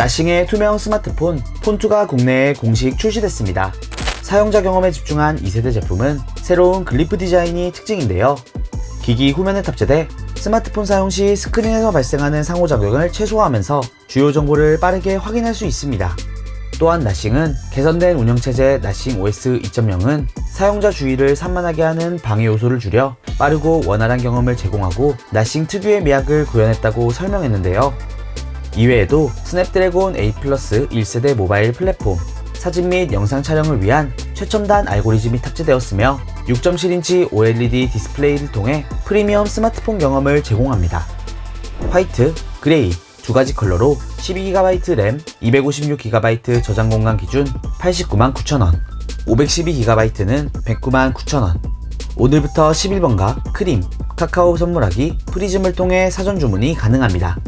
나싱의 투명 스마트폰 폰2가 국내에 공식 출시됐습니다. 사용자 경험에 집중한 2세대 제품은 새로운 글리프 디자인이 특징인데요. 기기 후면에 탑재돼 스마트폰 사용 시 스크린에서 발생하는 상호작용을 최소화하면서 주요 정보를 빠르게 확인할 수 있습니다. 또한 나싱은 개선된 운영체제 나싱 OS 2.0은 사용자 주의를 산만하게 하는 방해 요소를 줄여 빠르고 원활한 경험을 제공하고 나싱 특유의 미학을 구현했다고 설명했는데요. 이외에도 스냅드래곤 A 플러스 1세대 모바일 플랫폼, 사진 및 영상 촬영을 위한 최첨단 알고리즘이 탑재되었으며 6.7인치 OLED 디스플레이를 통해 프리미엄 스마트폰 경험을 제공합니다. 화이트, 그레이 두 가지 컬러로 12GB 램, 256GB 저장 공간 기준 89만 9천원, 512GB는 109만 9천원. 오늘부터 10일번가 크림, 카카오 선물하기, 프리즘을 통해 사전 주문이 가능합니다.